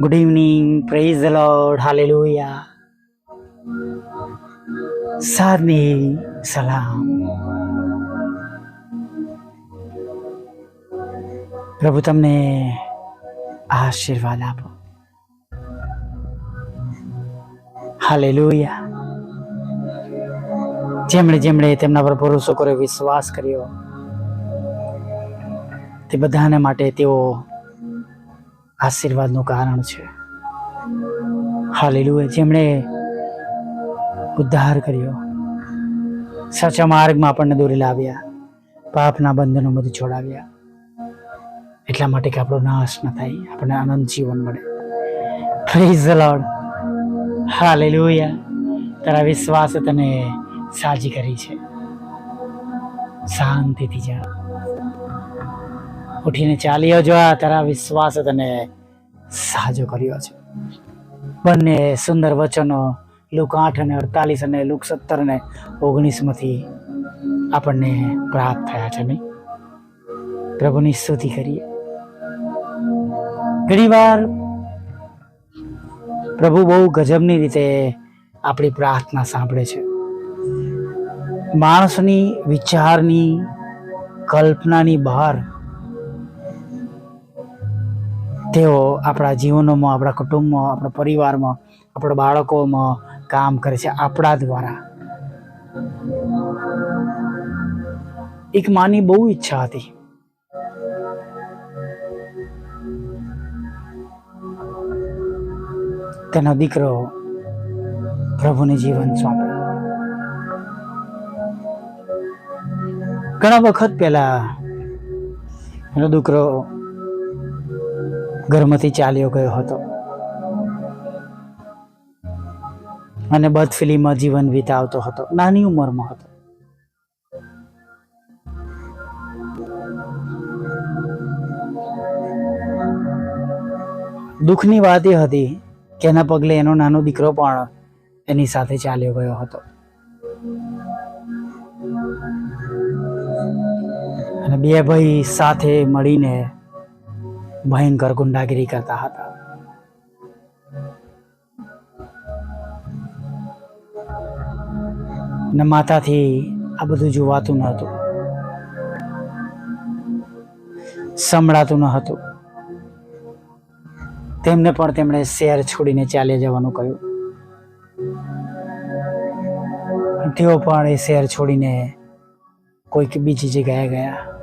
Good evening praise the Lord. సార్ని సలాం. પ્રભુ, તમને આશીર્વાદ આપો હાલેલુયા જેમણે જેમણે તેમના પર ભરોસો કર્યો, વિશ્વાસ કર્યો, તે બધાને માટે તેઓ આશીર્વાદનું કારણ છે. હાલેલુયા. જેમણે ઉદ્ધાર કર્યો, સાચા માર્ગમાં આપણને દોરી લાવ્યા, પાપના બંધનોમાંથી છોડાવ્યા. એટલા માટે કે આપણો નાશ ન થાય, આપણને આનંદ જીવન મળે. Praise Lord hallelujah. તારા વિશ્વાસે તને સાજી કરી છે. શાંતિથી જા ઉઠીને ચાલ્યો જો તારા વિશ્વાસે તને સાજો કર્યો છે. બંને સુંદર વચનો, લુક આઠ અને અડતાલીસ અને લુક સત્તર અને ઓગણીસમાંથી આપણને પ્રાપ્ત થયા છે નહીં પ્રભુની સ્તુતિ કરીએ. ઘણીવાર પ્રભુ બહુ ગજબની રીતે આપણી પ્રાર્થના સાંભળે છે. માણસની વિચારની, કલ્પનાની બહાર તેઓ આપણા જીવનોમાં, આપણા કુટુંબમાં, આપણા પરિવારમાં, આપણા બાળકોમાં કામ કરે છે આપણા દ્વારા. એક માની બહુ ઈચ્છા હતી. તેનો દીકરો પ્રભુને જીવન સોંપે ઘણા વખત પહેલા એનો દીકરો ઘરમાંથી ચાલ્યો ગયો હતો. અને બદફિલીમાં જીવન વિતાવતો હતો. નાની ઉંમરમાં હતો. દુઃખની વાત એ હતી કે એના પગલે એનો નાનો દીકરો પણ એની સાથે ચાલ્યો ગયો હતો. અને બે ભાઈ સાથે મળીને ભયંકર ગુંડાગીરી કરતા હતા. ને માતાથી આ બધું જોવાતું ન હતું. સંભળાતું ન હતું. તેમને પણ તેમણે શહેર છોડીને ચાલ્યા જવાનું કહ્યું. તેઓ પણ એ શહેર છોડીને કોઈક બીજી જગ્યાએ ગયા.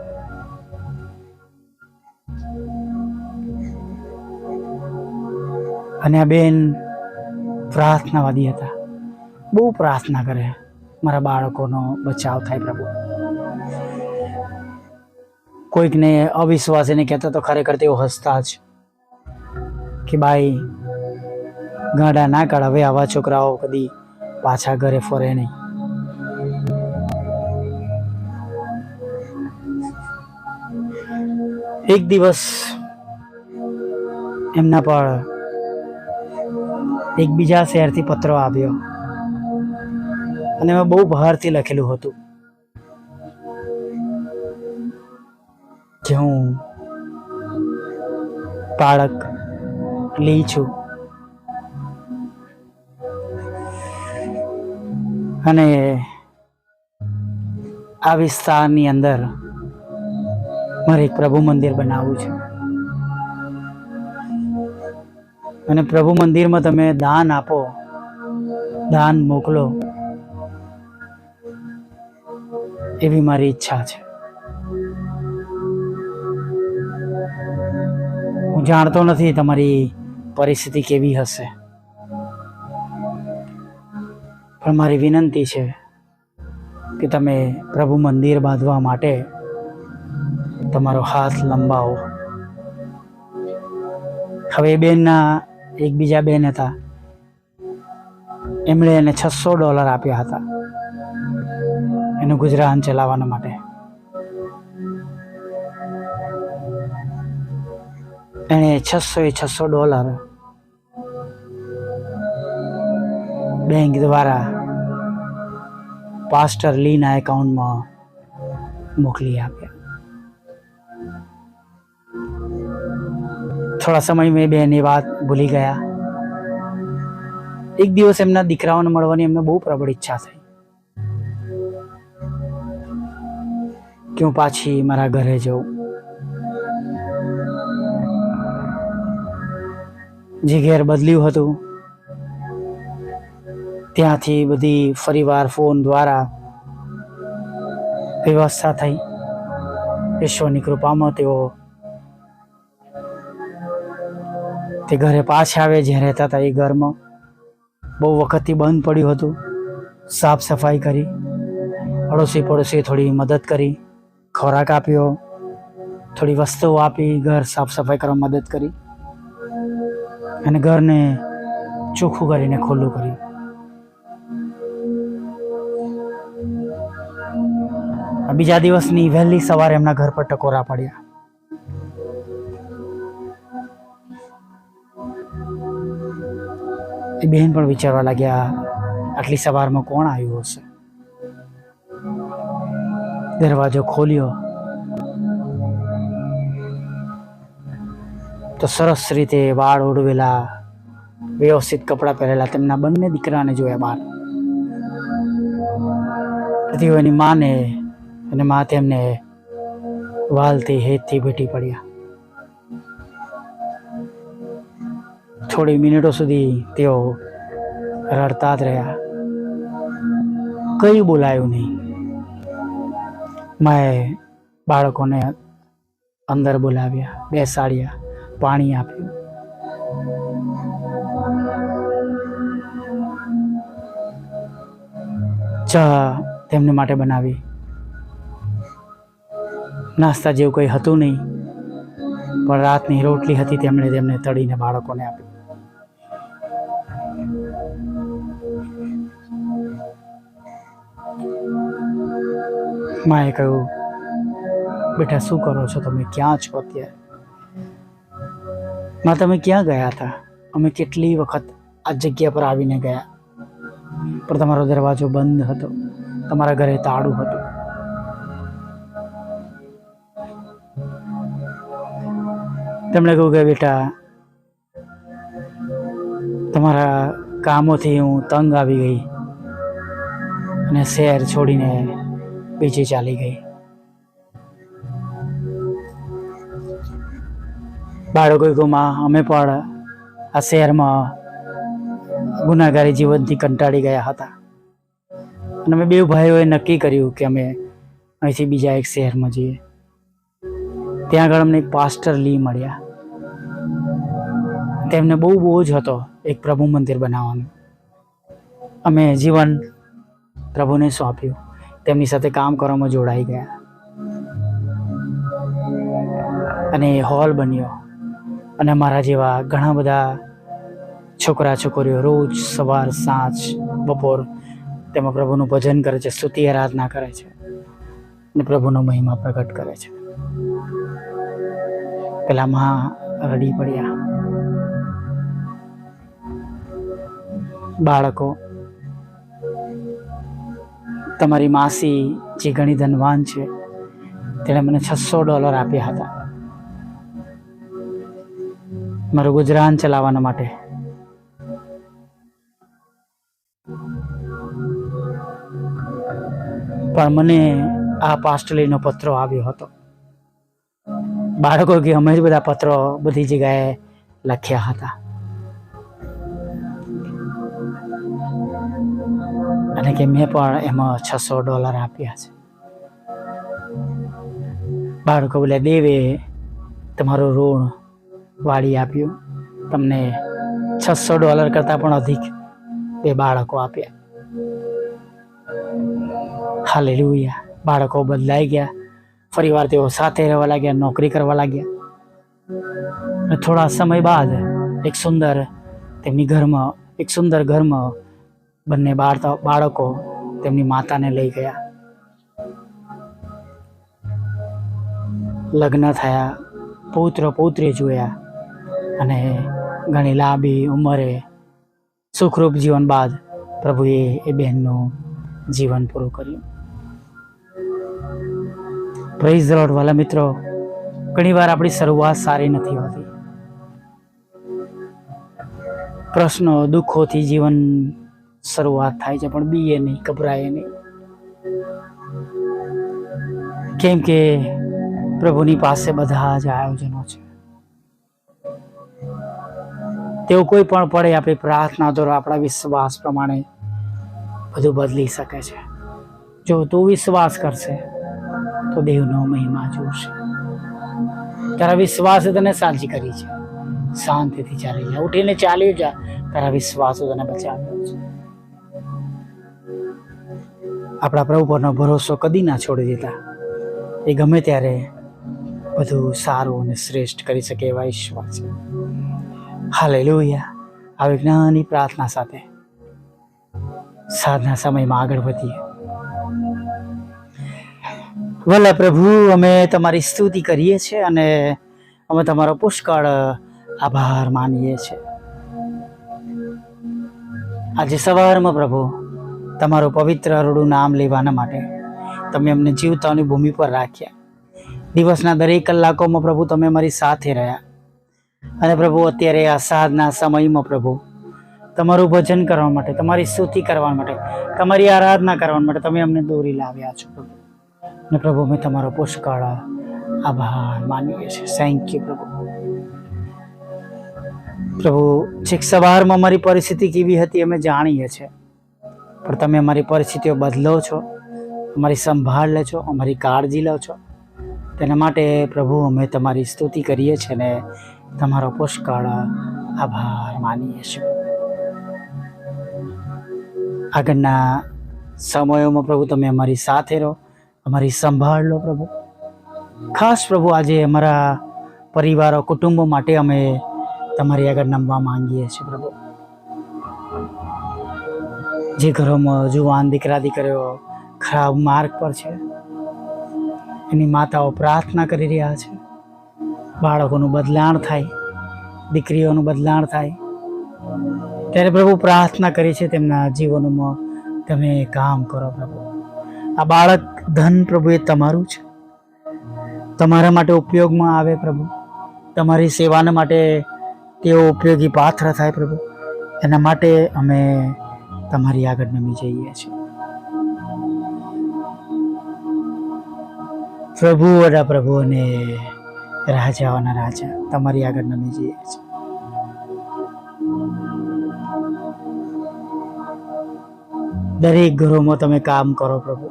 અને આ બેન પ્રાર્થનાવાદી હતા. બહુ પ્રાર્થના કરે મારા બાળકોનો બચાવ થાય પ્રભુ. કોઈકને અવિશ્વાસ એને કહેતા તો ખરેખર તેઓ હસતા જ કે ભાઈ ગાડા ના કાઢ, હવે આવા છોકરાઓ કદી પાછા ઘરે ફરે નહીં. એક દિવસ એમના પર એક બીજા શહેરથી પત્રો આવ્યો અને એમાં બહુ બહારથી લખેલું હતું. કે હું બાળક લી છું. અને આ વિસ્તારની અંદર મારે એક પ્રભુ મંદિર બનાવવું છે. અને પ્રભુ મંદિરમાં તમે દાન આપો. દાન મોકલો. એવી મારી ઈચ્છા છે. હું જાણતો નથી તમારી પરિસ્થિતિ કેવી હશે. પણ મારી વિનંતી છે કે તમે પ્રભુ મંદિર બાંધવા માટે તમારો હાથ લંબાવો. હવે બેનના એક બીજા બેન હતા. એમણે એને છસો ડોલર આપ્યા હતા. એનું ગુજરાન ચલાવવાના માટે. એણે છસો એ છસો ડોલર બેંક દ્વારા પાસ્ટર લીના એકાઉન્ટમાં મોકલી આપ્યા. થોડા સમય મેં બેની એ વાત ભૂલી ગયા. એક દિવસ એમના દીકરાઓને મળવાની એમને બહુ પ્રબળ ઈચ્છા થઈ. કે હું પાછી મારા ઘરે જઉં. જે ઘેર બદલ્યું હતું, ત્યાંથી બધી ફરીવાર ફોન દ્વારા વ્યવસ્થા થઈ. ઈશ્વરની કૃપામાં તેઓ તે ઘરે પાછા આવે જે રહેતા હતા એ ઘરમાં. બહુ વખતથી બંધ પડ્યું હતું. સાફ સફાઈ કરી. પડોશી પડોશી થોડી મદદ કરી. ખોરાક આપ્યો. થોડી વસ્તુઓ આપી. ઘર સાફ સફાઈ કરવા મદદ કરી. અને ઘરને ચોખ્ખું કરીને ખુલ્લું કર્યું. બીજા દિવસની વહેલી સવારે એમના ઘર પર ટકોરા પડ્યા. એ બહેન પણ વિચારવા લાગ્યા, આટલી સવારમાં કોણ આવ્યું હશે? દરવાજો ખોલ્યો. તો સરસ રીતે વાળ ઓળવેલા વ્યવસ્થિત કપડાં પહેરેલા તેમના બંને દીકરાને જોયા બહાર એની માને અને મા તેમને વાલથી હેતથી ભેટી પડ્યા. થોડી મિનિટો સુધી તેઓ રડતા જ રહ્યા. કઈ બોલાયું નહીં. મેં બાળકોને અંદર બોલાવ્યા, બેસાડ્યા, પાણી આપ્યું. ચા તેમને માટે બનાવી. નાસ્તા જેવું કંઈ હતું નહીં, પણ રાતની રોટલી હતી તેમણે તેમને તળીને બાળકોને આપી. માએ કહ્યું, બેટા, શું કરો છો તમે? ક્યાં છો અત્યારે? માં, તમે ક્યાં ગયા હતા? અમે કેટલી વખત આ જગ્યા પર આવીને ગયા? પણ તમારો દરવાજો બંધ હતો. તમારા ઘરે તાળું હતું. તેમણે કહ્યું કે, બેટા, તમારા કામોથી હું તંગ આવી ગઈ અને શહેર છોડીને બીજી ચાલી ગઈ. બાળકો ગુમા અમે પણ આ શહેરમાં ગુનાગારી જીવનથી કંટાળી ગયા હતા. અને અમે બે ભાઈઓએ નક્કી કર્યું કે અમે અહીંથી બીજા એક શહેરમાં જઈએ. ત્યાં આગળ અમને એક પાસ્ટર લી મળ્યા. તેમને બહુ બોજ હતો એક પ્રભુ મંદિર બનાવવાનું. અમે જીવન પ્રભુને સોંપ્યું. તેમની સાથે કામ કરવામાં જોડાઈ ગયા. અને હોલ બન્યો. અને મારા જેવા ઘણા બધા છોકરા છોકરીઓ રોજ સવાર, સાંજ, બપોર તેમાં પ્રભુનું ભજન કરે છે, સ્તુતિ, આરાધના કરે છે અને પ્રભુનો મહિમા પ્રગટ કરે છે. પેલા મહા રડી પડ્યા. બાળકો તમારી માસી જે ઘણી ધનવાન છે, તેણે મને છસો ડોલર આપ્યા હતા. મારું ગુજરાન ચલાવવાના માટે. પણ મને આ પાસ્ટલીનો પત્રો આવ્યો હતો. બાળકો કે અમે જ બધા પત્રો બધી જગ્યાએ લખ્યા હતા. અને કે મેં પણ એમાં છસો ડોલર આપ્યા છે. બાળકો બોલે, દેવે, તમારું ઋણ વાળી આપ્યું. તમને છસો ડોલર કરતાં પણ અધિક બે બાળકો આપ્યા. હાલે લુયા બાળકો બદલાઈ ગયા. ફરીવાર તેઓ સાથે રહેવા લાગ્યા, નોકરી કરવા લાગ્યા. અને થોડા સમય બાદ એક સુંદર તેમની ઘરમાં, એક સુંદર ઘરમાં બંને બાળ બાળકો તેમની માતાને લઈ ગયા. લગ્ન થયા, પૌત્ર પૌત્રી જોયા અને ઘણી લાંબી ઉંમરે સુખરૂપ જીવન બાદ પ્રભુએ એ બહેનનું જીવન પૂરું કર્યું. પ્રેઝ લોર્ડ વાલા મિત્રો ઘણીવાર આપણી શરૂઆત સારી નથી હોતી. પ્રશ્નો દુઃખોથી જીવન શરૂઆત થાય છે, પણ બીએ નહીં, ગભરાય નહીં. કેમ કે પ્રભુની પાસે બધા જ આયોજનો છે. તેઓ કોઈ પણ પડે આપણી પ્રાર્થના દ્વારા આપણા વિશ્વાસ પ્રમાણે બધું બદલી શકે છે. જો તું વિશ્વાસ કરશે, તો દેવનો મહિમા જોશે. તારા વિશ્વાસે તને સાજી કરી છે. શાંતિથી ચાલી જા. ઉઠીને ચાલ્યું જા. તારા વિશ્વાસો તને બચાવ્યો છે. આપણા પ્રભુ પરનો ભરોસો કદી ના છોડી દેતા. એ ગમે ત્યારે બધું સારું અને શ્રેષ્ઠ કરી શકે એવા ઈશ્વર છે. હાલે લોહિયા આવી જ્ઞાની પ્રાર્થના સાથે સાધના સમયમાં આગળ વધીએ. વલ્લા પ્રભુ, અમે તમારી સ્તુતિ કરીએ છીએ અને અમે તમારો પુષ્કળ આભાર માનીએ છીએ. આજે સવારમાં પ્રભુ તમારું પવિત્ર અરડું નામ લેવાના માટે તમે અમને જીવતાની ભૂમિ પર રાખ્યા. દિવસના દરેક કલાકોમાં પ્રભુ તમે અમારી સાથે રહ્યા. અને પ્રભુ, અત્યારે આ સાધના સમયમાં પ્રભુ, તમારું ભજન કરવા માટે, તમારી સ્તુતિ કરવા માટે, તમારી આરાધના કરવા માટે તમે અમને દોરી લાવ્યા છો પ્રભુ. અને પ્રભુ, અમે તમારો પુષ્કળ આભાર માનીએ છીએ. થેન્ક યુ પ્રભુ. પ્રભુ, છેક સવારમાં અમારી પરિસ્થિતિ કેવી હતી અમે જાણીએ છીએ. પણ તમે અમારી પરિસ્થિતિઓ બદલો છો, અમારી સંભાળ લે છો, અમારી કાળજી લો છો. તેના માટે પ્રભુ, અમે તમારી સ્તુતિ કરીએ છીએ ને તમારો પુષ્કળ આભાર માનીએ છીએ. આગળના સમયોમાં પ્રભુ, તમે અમારી સાથે રહો, અમારી સંભાળ લો પ્રભુ. ખાસ પ્રભુ, આજે અમારા પરિવારો, કુટુંબો માટે અમે તમારી આગળ નમવા માંગીએ છીએ પ્રભુ. જે ઘરોમાં જુવાન દીકરા દીકરીઓ ખરાબ માર્ગ પર છે, એની માતાઓ પ્રાર્થના કરી રહ્યા છે. બાળકોનું બદલાણ થાય, દીકરીઓનું બદલાણ થાય. ત્યારે પ્રભુ પ્રાર્થના કરી છે તેમના જીવનમાં તમે કામ કરો પ્રભુ. આ બાળક ધન પ્રભુ એ તમારું છે. તમારા માટે ઉપયોગમાં આવે પ્રભુ. તમારી સેવાના માટે તેઓ ઉપયોગી પાત્ર થાય પ્રભુ. એના માટે અમે તમારી આગળ નમી જઈએ છીએ. પ્રભુ વડા પ્રભુ અને રાજાઓના રાજા તમારી આગળ નમી જઈએ છીએ. દરેક ઘરોમાં તમે કામ કરો પ્રભુ.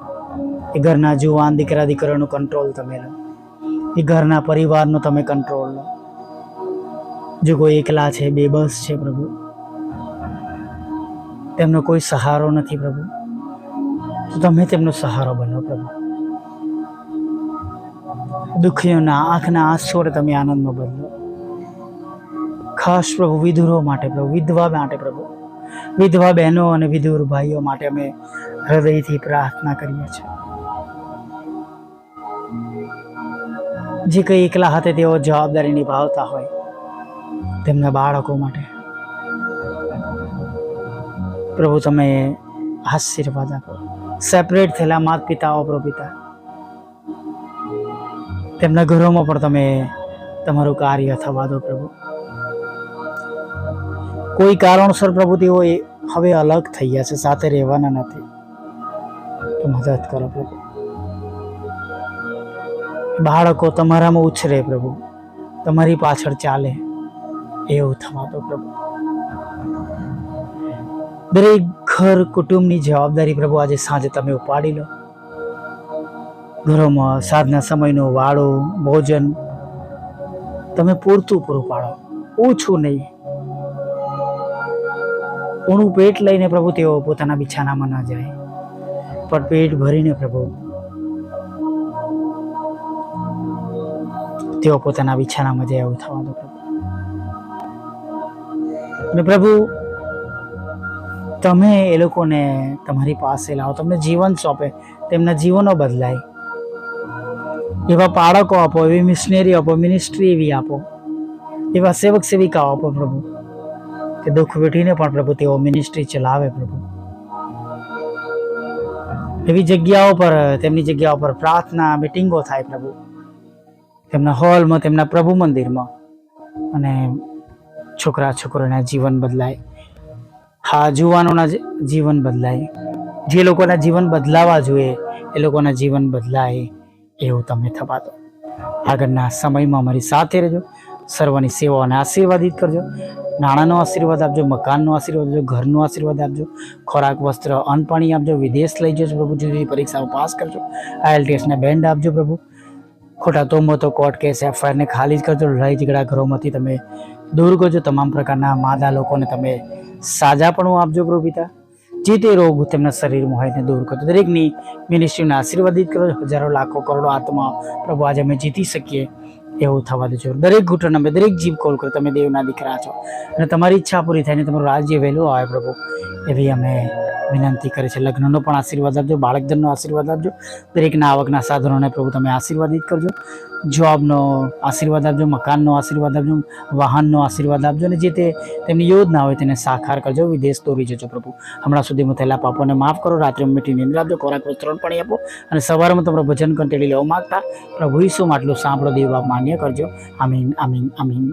એ ઘરના જુવાન દીકરા દીકરાનું કંટ્રોલ તમે લો. એ ઘરના પરિવારનો તમે કંટ્રોલ લો. જો કોઈ એકલા છે બેબસ છે પ્રભુ તેમનો કોઈ સહારો નથી, પ્રભુ. તો તમે તેમનો સહારો બનો, પ્રભુ. દુઃખીઓના આંખના આંસુઓને તમે આનંદમાં બદલો. ખાસ પ્રભુ, વિધુરો માટે, પ્રભુ, વિધવા માટે, પ્રભુ. વિધવા બહેનો અને વિધુર ભાઈઓ માટે અમે હૃદયથી પ્રાર્થના કરીએ છીએ. જે કંઈ એકલા હાથે તેઓ જવાબદારી નિભાવતા હોય, તેમના બાળકો માટે પ્રભુ, તમે આશીર્વાદ આપો. સેપરેટ થયેલા માત પિતાઓ પ્રભુ પિતા. તેમના ઘરોમાં પણ તમે તમારું કાર્ય થવા દો, પ્રભુ. કોઈ કારણસર પ્રભુ, તેઓ હવે અલગ થઈ ગયા છે, સાથે રહેવાના નથી. મદદ કરો, પ્રભુ. બાળકો, તમારામાં ઉછરે, પ્રભુ. તમારી પાછળ ચાલે. એવું થવા દો, પ્રભુ. દરેક ઘર કુટુંબની જવાબદારી પ્રભુ, આજે સાંજે તમે ઉપાડી લો. ઘરોમાં સાંજના સમયનો વાળો, ભોજન તમે પૂરતું પૂરું પાડો. ઓછું નહીં. ઊણું પેટ લઈને પ્રભુ, તેઓ પોતાના બિછાનામાં ન જાય. પણ પેટ ભરીને પ્રભુ, તેઓ પોતાના બિછાનામાં જાય એવું થવા દો પ્રભુ. અને પ્રભુ તમે એ લોકોને તમારી પાસે લાવો, તમને જીવન સોંપે, તેમના જીવનો બદલાય. એવા બાળકો આપો, એવી મિશનરી આપો મિનિસ્ટ્રી એવી આપો, એવા સેવક સેવિકાઓ આપો પ્રભુ, કે દુઃખ વેઠીને પણ પ્રભુ તેઓ મિનિસ્ટ્રી ચલાવે પ્રભુ. એવી જગ્યાઓ પર, તેમની જગ્યાઓ પર પ્રાર્થના મિટિંગો થાય પ્રભુ. તેમના હોલમાં તેમના પ્રભુ મંદિરમાં. અને છોકરા છોકરીઓના જીવન બદલાય. હા, જુવાનોના જ- જીવન બદલાય. જે લોકોના જીવન બદલાવા જોઈએ, એ લોકોના જીવન બદલાય એવું તમે થવા દો આગળના સમયમાં અમારી સાથે રહેજો. સર્વની સેવાઓને આશીર્વાદિત કરજો. નાણાંનો આશીર્વાદ આપજો, મકાનનો આશીર્વાદ આપજો, ઘરનો આશીર્વાદ આપજો. ખોરાક, વસ્ત્ર, અન્ન પાણી આપજો. વિદેશ લઈ જજો પ્રભુ. જુદી પરીક્ષાઓ પાસ કરજો. આઈએલટીએસને બેન્ડ આપજો પ્રભુ. ખોટા તોમો તો કોર્ટ કેસ એફઆઈઆરને ખાલી જ કરજો. લડાઈ ઝઘડા ઘરોમાંથી તમે દૂર કરજો તમામ પ્રકારના માદા લોકોને તમે સાજાપણું આપજો પ્રભુ જે તે રોગ તેમના શરીરમાં હોય તેને દૂર કરજો. દરેકની મિનિસ્ટ્રીને આશીર્વાદિત કરો. હજારો, લાખો, કરોડો આત્મા પ્રભુ આજે અમે જીતી શકીએ એવું થવા દેજો દરેક ઘૂંટણ અમે, દરેક જીવ કોલ કરો. તમે દેવના દીકરા છો. અને તમારી ઈચ્છા પૂરી થાય ને તમારું રાજ્ય વહેલું આવે પ્રભુ. એવી અમે વિનંતી કરે છે. લગ્નનો પણ આશીર્વાદ આપજો બાળકધનનો આશીર્વાદ આપજો, દરેકના આવકના સાધનોને પ્રભુ તમે આશીર્વાદિત કરજો. જોબનો આશીર્વાદ આપજો, મકાનનો આશીર્વાદ આપજો, વાહનનો આશીર્વાદ આપજો અને જે તે તેમની યોજના હોય તેને સાકાર કરજો, વિદેશ દોરી જજો પ્રભુ. હમણાં સુધીમાં થયેલા પાપોને માફ કરો, રાત્રે મીઠી નિંદ્રા આપજો ખોરાક વસ્ત્રણ પણ આપો અને સવારમાં તમારો ભજન કંટેલી લેવા માંગતા પ્રભુ ઈસુમાં આટલું સાંભળો, દેવા માન્ય કરજો. આમીન આમીન આમીન.